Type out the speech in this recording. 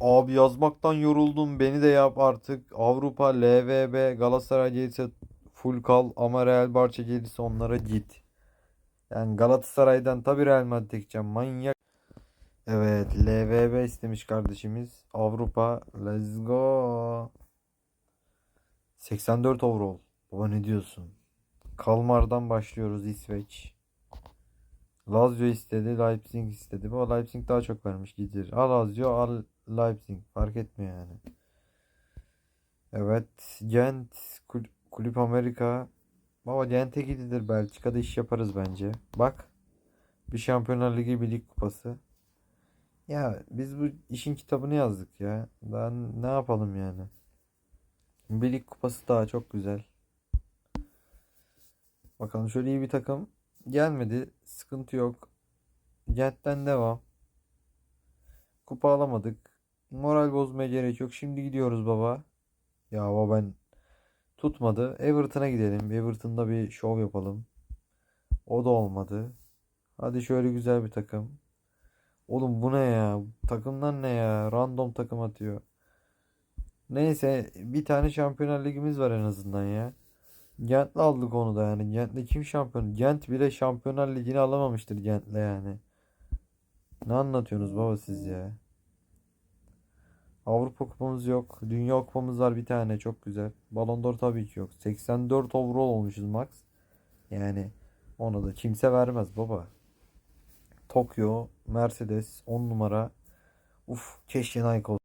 Abi yazmaktan yoruldum. Beni de yap artık. Avrupa, LVB, Galatasaray gelirse full kal ama Real Barça gelirse onlara git. Yani Galatasaray'dan tabii Real Madrid'e gideceğim. Manyak. Evet, LVB istemiş kardeşimiz. Avrupa, let's go. 84 overall. Baba ne diyorsun? Kalmar'dan başlıyoruz İsveç. Lazio istedi, Leipzig istedi. Bu Leipzig daha çok vermiş gidir. Al Lazio, al Leipzig. Fark etmiyor yani. Evet, Gent, Kul- Kulüp Amerika. Baba Gent'e gidilir. Belçika'da iş yaparız bence. Bak, bir Şampiyonlar Ligi bir lig kupası. Ya biz bu işin kitabını yazdık ya. Daha ne yapalım yani? Bir lig kupası daha çok güzel. Bakalım şöyle iyi bir takım gelmedi. Sıkıntı yok. Gent'ten devam. Kupa alamadık. Moral bozmaya gerek yok. Şimdi gidiyoruz baba. Ya baba ben tutmadı. Everton'a gidelim. Everton'da bir şov yapalım. O da olmadı. Hadi şöyle güzel bir takım. Oğlum bu ne ya? Takımdan ne ya? Random takım atıyor. Neyse bir tane Şampiyonlar Ligimiz var en azından ya. Gent'le aldık onu da yani. Gent'le kim şampiyon? Gent bile Şampiyonlar Ligi'ni alamamıştır Gent'le yani. Ne anlatıyorsunuz baba siz ya? Avrupa kupamız yok. Dünya kupamız var bir tane çok güzel. Ballon d'Or tabii ki yok. 84 overall olmuşuz max. Yani onu da kimse vermez baba. Tokyo, Mercedes 10 numara. Uf keşke Nike olsa.